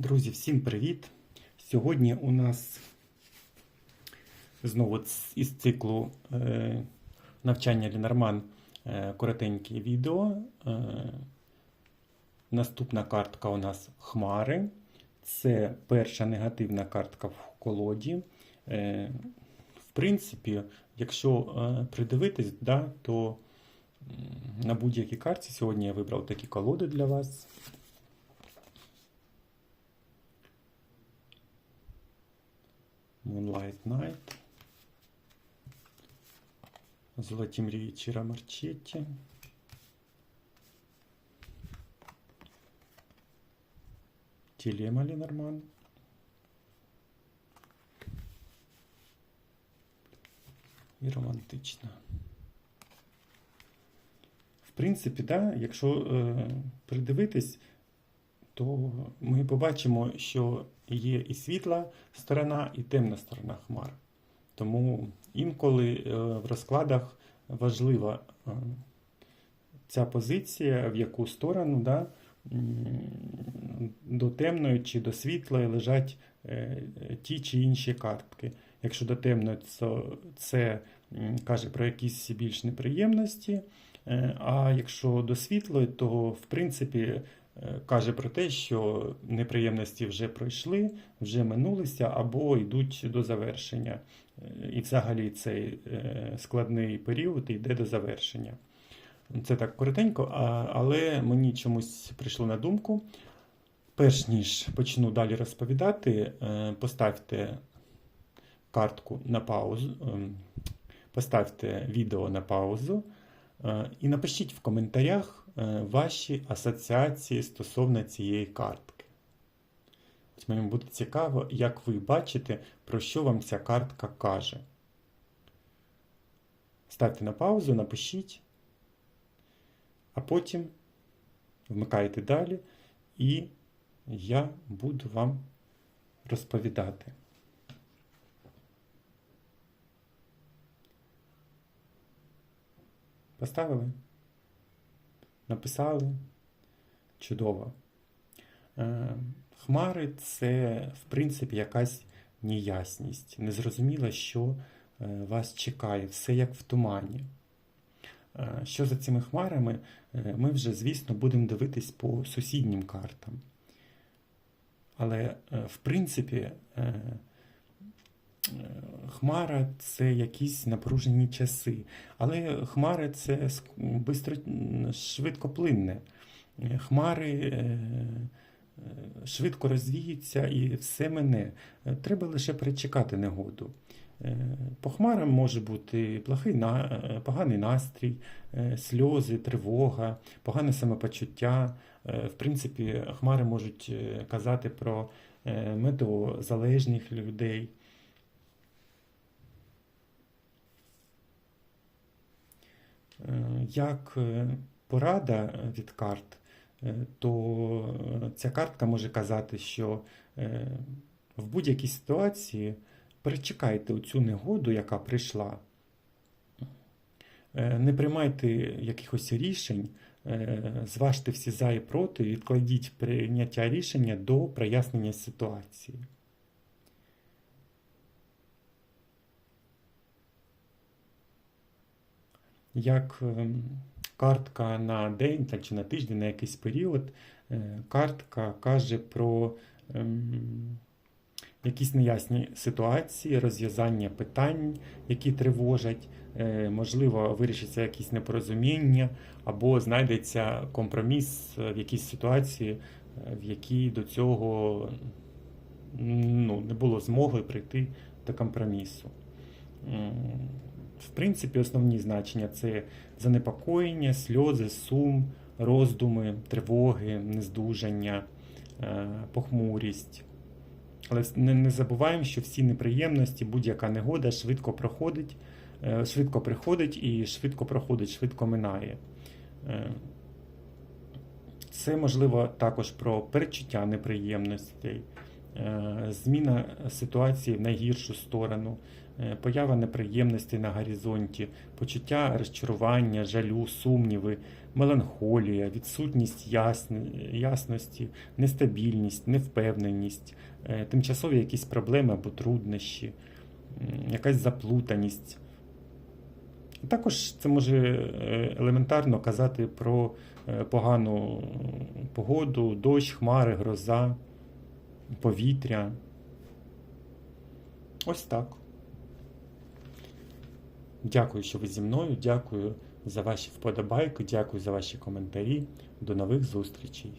Друзі, всім привіт! Сьогодні у нас знову із циклу е, навчання Лінарман е, коротенькі відео. Е, наступна картка у нас Хмари. Це перша негативна картка в колоді. В принципі, якщо придивитись, да, то на будь-якій карті сьогодні я вибрав такі колоди для вас. Moonlight Night. Золоті мрії Чіра Марчетті. Тілема Ленорман. І романтична. В принципі, да, якщо е, придивитись, то ми побачимо, що є і світла сторона, і темна сторона хмар. Тому інколи е, в розкладах важлива е, ця позиція, в яку сторону да, до темної чи до світлої лежать е, ті чи інші картки. Якщо до темної, то це каже про якісь більш неприємності. А якщо до світлої, то в принципі каже про те, що неприємності вже пройшли, вже минулися або йдуть до завершення. Е, І взагалі цей е, складний період йде до завершення. Це так коротенько, але мені чомусь прийшло на думку. Перш ніж почну далі розповідати, е, поставте картку на паузу, ем, поставте відео на паузу е, і напишіть в коментарях е, ваші асоціації стосовно цієї картки. Мені буде цікаво, як ви бачите, про що вам ця картка каже. Ставте на паузу, напишіть, а потім вмикайте далі, і я буду вам розповідати. Поставили? Написали? Чудово. Е, Хмари це, в принципі, якась неясність. Незрозуміло, що е, вас чекає, все як в тумані. Е, Що за цими хмарами, ми вже, звісно, будемо дивитись по сусіднім картам. Але, в принципі, Хмара це якісь напружені часи. Але хмари це бистро, швидкоплинне. Е, Хмари е, е, швидко розвіються і все мене. Е, Треба лише перечекати негоду. Е, По хмарам може бути плохий, е, поганий настрій, е, сльози, тривога, погане самопочуття. Е, В принципі, хмари можуть е, казати про е, медозалежних людей. Як е, порада від карт, е, то е, ця картка може казати, що е, в будь-якій ситуації перечекайте цю негоду, яка прийшла. Е, Не приймайте якихось рішень, е, зважте всі за і проти, відкладіть прийняття рішення до прояснення ситуації. Як ем, картка на день чи на тиждень, на якийсь період, е, картка каже про ем, якісь неясні ситуації, розв'язання питань, які тривожать, е, можливо, вирішиться якісь непорозуміння, або знайдеться компроміс в якійсь ситуації, в якій до цього ну, не було змоги прийти до компромісу. В принципі, основні значення це занепокоєння, сльози, сум, роздуми, тривоги, нездужання, е, похмурість. Але не, не забуваємо, що всі неприємності, будь-яка негода швидко проходить, е, швидко приходить і швидко проходить, швидко минає. Е, Це можливо також про перечуття неприємностей. Е, зміна ситуації в найгіршу сторону, е, поява неприємностей на горизонті, почуття розчарування, жалю, сумніви, меланхолія, відсутність ясності, нестабільність, невпевненість, е, тимчасові якісь проблеми або труднощі, якась заплутаність. Також це може елементарно казати про погану погоду, дощ, хмари, гроза, повітря. Ось так. Дякую, що ви зі мною. Дякую за ваші вподобайки, дякую за ваші коментарі. До нових зустрічей.